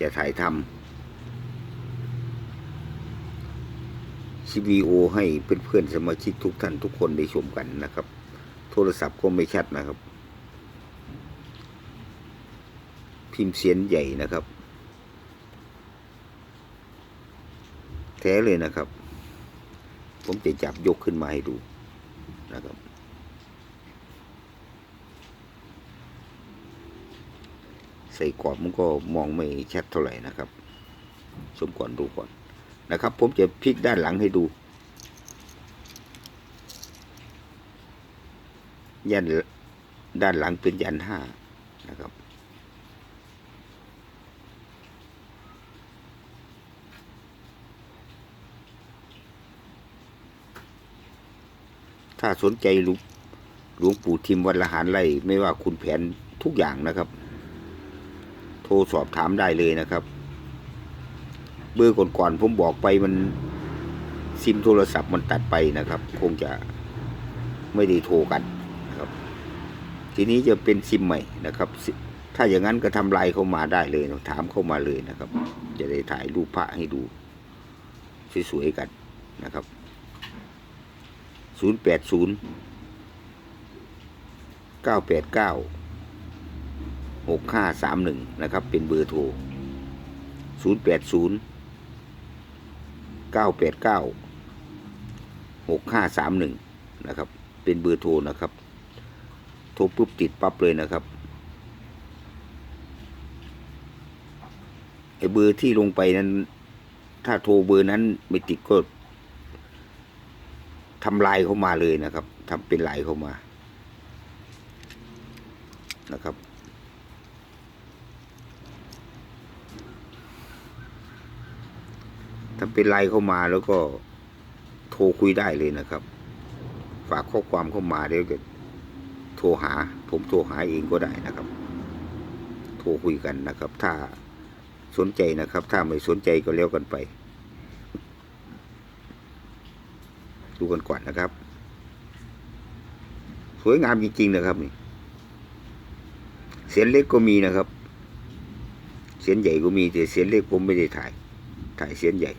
จะถ่ายทำคลิปวีโอให้เพื่อนๆสมาชิกทุกท่านทุกคนได้ชมกันนะครับ โทรศัพท์ก็ไม่ชัดนะครับ พิมพ์เสียงใหญ่นะครับ แท้เลยนะครับ ผมจะจับยกขึ้นมาให้ดูนะครับ ส่กรอบมันก็มองไม่ชัดเท่าไหร่นะครับ ชมก่อนดูก่อนนะครับ ผมจะพลิกด้านหลังให้ดูยันด้านหลังเป็นยันห้านะครับ ถ้าสนใจหลวงหลวงปู่ทิมวัดละหารไร่ไม่ว่าคุณแผนทุกอย่างนะครับ ทรสอบถามได้เลยนะครับ เบอร์ก่อนๆผมบอกไปมันซิมโทรศัพท์มันตัดไปนะครับ คงจะไม่ได้โทรกันนะครับ ทีนี้จะเป็นซิมใหม่นะครับ ถ้าอย่างนั้นก็ทำลายเข้ามาได้เลยนะถามเข้ามาเลยนะครับ จะได้ถ่ายรูปพระให้ดูสวยๆกันนะครับศูน ย์แปดศูนย์เก้าแปดเก้าหกห้าสามหนึ่งนะครับ เป็นเบอร์โทรศูนย์แปดศูนย์เก้าแปดเก้าหกห้าสามหนึ่งนะครับ เป็นเบอร์โทรนะครับ โทรปุ๊บติดปั๊บเลยนะครับไอ้เบอร์ที่ลงไปนั้น ถ้าโทรเบอร์นั้นไม่ติดก็ทำลายเข้ามาเลยนะครับทำเป็นลายเข้ามานะครับ ทำเป็นไลายเข้ามาแล้วก็โทรคุยได้เลยนะครับ ฝากข้อความเข้ามาเดี๋ยวก็โทรหา ผมโทรหาเองก็ได้นะครับ โทรคุยกันนะครับ ถ้าสนใจนะครับ ถ้าไม่สนใจก็แล้วกันไป ดูกันก่อนนะครับ สวยงามจริงๆนะครับนี่เสียนเล็กก็มีนะครับ เสียนใหญ่ก็มีแต่เสียนเล็กผมไม่ได้ถ่าย ถ่ายเสียนใหญ่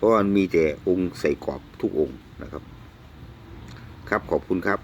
เพราะมันมีแต่องค์ใส่กรอบทุกองค์นะครับ ครับขอบคุณครับ